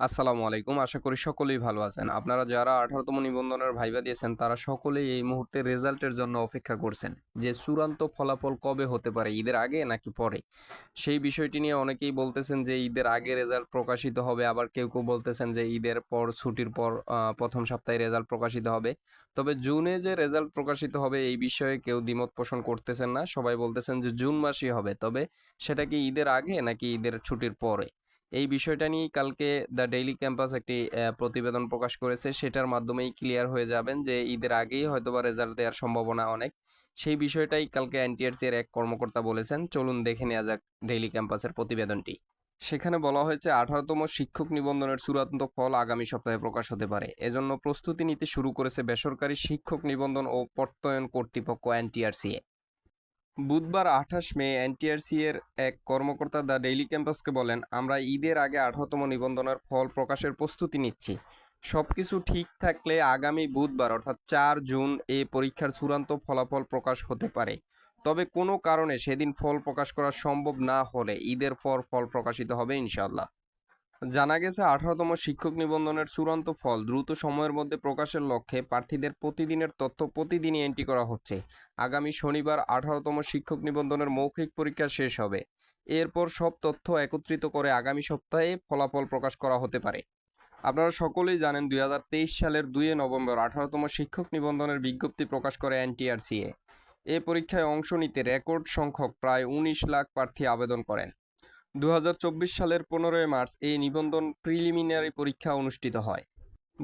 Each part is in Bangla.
আসসালামু আলাইকুম। আশা করি সকলেই ভালো আছেন। আপনারা যারা আঠারোতম নিবন্ধনের ভাইবা দিয়েছেন, তারা সকলেই এই মুহূর্তে রেজাল্টের জন্য অপেক্ষা করছেন যে চূড়ান্ত ফলাফল কবে হতে পারে, ঈদের আগে নাকি পরে? সেই বিষয়টি নিয়ে অনেকেই বলতেছেন যে ঈদের আগে রেজাল্ট প্রকাশিত হবে, আবার কেউ কেউ বলতেছেন যে ঈদের পর ছুটির পর প্রথম সপ্তাহে রেজাল্ট প্রকাশিত হবে। তবে জুনে যে রেজাল্ট প্রকাশিত হবে, এই বিষয়ে কেউ দ্বিমত পোষণ করতেছেন না। সবাই বলতেছেন যে জুন মাসই হবে। তবে সেটা কি ঈদের আগে নাকি ঈদের ছুটির পরে? এই বিষয়টা নিয়েই কালকে দ্য ডেইলি ক্যাম্পাস একটি প্রতিবেদন প্রকাশ করেছে। সেটার মাধ্যমেই ক্লিয়ার হয়ে যাবেন যে ঈদের আগেই হয়তোবা রেজাল্ট দেওয়ার সম্ভাবনা অনেক। সেই বিষয়টাই কালকে এনটিআরসি এর এক কর্মকর্তা বলেছেন। চলুন দেখে নেওয়া যাক ডেইলি ক্যাম্পাসের প্রতিবেদনটি। সেখানে বলা হয়েছে, আঠারোতম শিক্ষক নিবন্ধনের চূড়ান্ত ফল আগামী সপ্তাহে প্রকাশ হতে পারে। এজন্য প্রস্তুতি নিতে শুরু করেছে বেসরকারি শিক্ষক নিবন্ধন ও প্রত্যয়ন কর্তৃপক্ষ এনটিআরসি বুধবার আঠাশ মে এনটিআরসি এর এক কর্মকর্তা দ্য ডেইলি ক্যাম্পাসকে বলেন, আমরা ঈদের আগে আঠারোতম নিবন্ধনের ফল প্রকাশের প্রস্তুতি নিচ্ছি। সবকিছু ঠিক থাকলে আগামী বুধবার, অর্থাৎ চার জুন, এ পরীক্ষার চূড়ান্ত ফলাফল প্রকাশ হতে পারে। তবে কোনো কারণে সেদিন ফল প্রকাশ করা সম্ভব না হলে ঈদের পর ফল প্রকাশিত হবে ইনশাল্লাহ জানা গেছে, আঠারোতম শিক্ষক নিবন্ধনের চূড়ান্ত ফল দ্রুত সময়ের মধ্যে প্রকাশের লক্ষ্যে প্রার্থীদের প্রতিদিনের তথ্য প্রতিদিনই এন্ট্রি করা হচ্ছে। আগামী শনিবার আঠারোতম শিক্ষক নিবন্ধনের মৌখিক পরীক্ষা শেষ হবে। এরপর সব তথ্য একত্রিত করে আগামী সপ্তাহে ফলাফল প্রকাশ করা হতে পারে। আপনারা সকলেই জানেন, দুই হাজার তেইশ সালের দুই নভেম্বর আঠারোতম শিক্ষক নিবন্ধনের বিজ্ঞপ্তি প্রকাশ করে এনটিআরসিএ। এ পরীক্ষায় অংশ নিতে রেকর্ড সংখ্যক প্রায় উনিশ লাখ প্রার্থী আবেদন করেন। দু হাজার চব্বিশ সালের পনেরোই মার্চ এই নিবন্ধন প্রিলিমিনারি পরীক্ষা অনুষ্ঠিত হয়।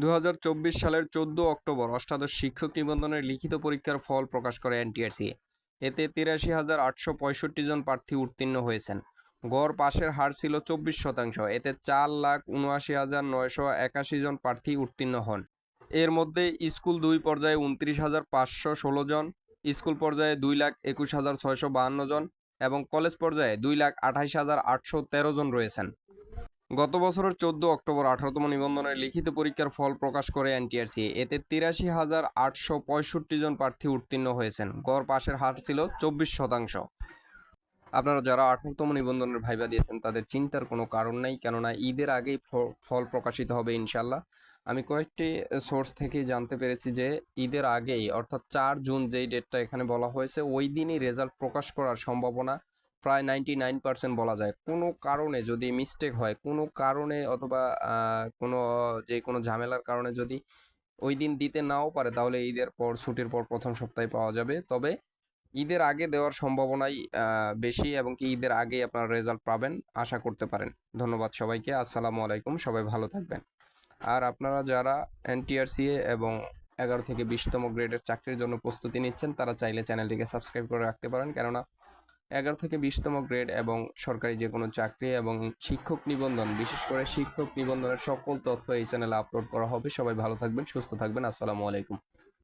দু হাজার চব্বিশ সালের চোদ্দ অক্টোবর অষ্টাদশ শিক্ষক নিবন্ধনের লিখিত পরীক্ষার ফল প্রকাশ করে এনটিআরসি। এতে তিরাশি হাজার আটশো পঁয়ষট্টি জন প্রার্থী উত্তীর্ণ হয়েছেন। গড় পাশের হার ছিল চব্বিশ শতাংশ, এতে চার লাখ উনআশি হাজার নয়শো একাশি জন প্রার্থী উত্তীর্ণ হন। এর মধ্যে স্কুল দুই পর্যায়ে উনত্রিশ হাজার পাঁচশো ষোলো জন, স্কুল পর্যায়ে দুই লাখ একুশ হাজার ছয়শো বাহান্ন জন এবং কলেজ পর্যায়ে দুই লাখ আঠাইশ হাজার আটশো তেরো জন রয়েছেন। গত বছরের চোদ্দ অক্টোবর আঠারোতম নিবন্ধনের লিখিত পরীক্ষার ফল প্রকাশ করে এনটিআরসি। এতে তিরাশি হাজার আটশো পঁয়ষট্টি জন প্রার্থী উত্তীর্ণ হয়েছেন। গড় পাশের হার ছিল চব্বিশ শতাংশ। আপনারা যারা আঠারোতম নিবন্ধনের ভাইবা দিয়েছেন, তাদের চিন্তার কোনো কারণ নেই, কেননা ঈদের আগেই ফল প্রকাশিত হবে ইনশাল্লাহ আমি কয়েকটি সোর্স থেকে জানতে পেরেছি যে ঈদের আগেই, অর্থাৎ চার জুন যেই ডেটটা এখানে বলা হয়েছে, ওই দিনই রেজাল্ট প্রকাশ করার সম্ভাবনা প্রায় নাইনটি নাইন পার্সেন্ট বলা যায়। কোনো কারণে যদি মিস্টেক হয়, কোনো কারণে অথবা কোনো, যে কোনো ঝামেলার কারণে যদি ওই দিন দিতে নাও পারে, তাহলে ঈদের পর, ছুটির পর প্রথম সপ্তাহে পাওয়া যাবে। তবে ঈদের আগে দেওয়ার সম্ভাবনাই বেশি এবং কি ঈদের আগেই আপনারা রেজাল্ট পাবেন, আশা করতে পারেন। ধন্যবাদ সবাইকে, আসসালামু আলাইকুম, সবাই ভালো থাকবেন। আর আপনারা যারা এনটিআরসিএ এবং এগারো থেকে বিশতম গ্রেডের চাকরির জন্য প্রস্তুতি নিচ্ছেন, তারা চাইলে চ্যানেলটিকে সাবস্ক্রাইব করে রাখতে পারেন। কেননা এগারো থেকে বিশতম গ্রেড এবং সরকারি যে কোনো চাকরি এবং শিক্ষক নিবন্ধন, বিশেষ করে শিক্ষক নিবন্ধনের সকল তথ্য এই চ্যানেলে আপলোড করা হবে। সবাই ভালো থাকবেন, সুস্থ থাকবেন। আসসালামু আলাইকুম।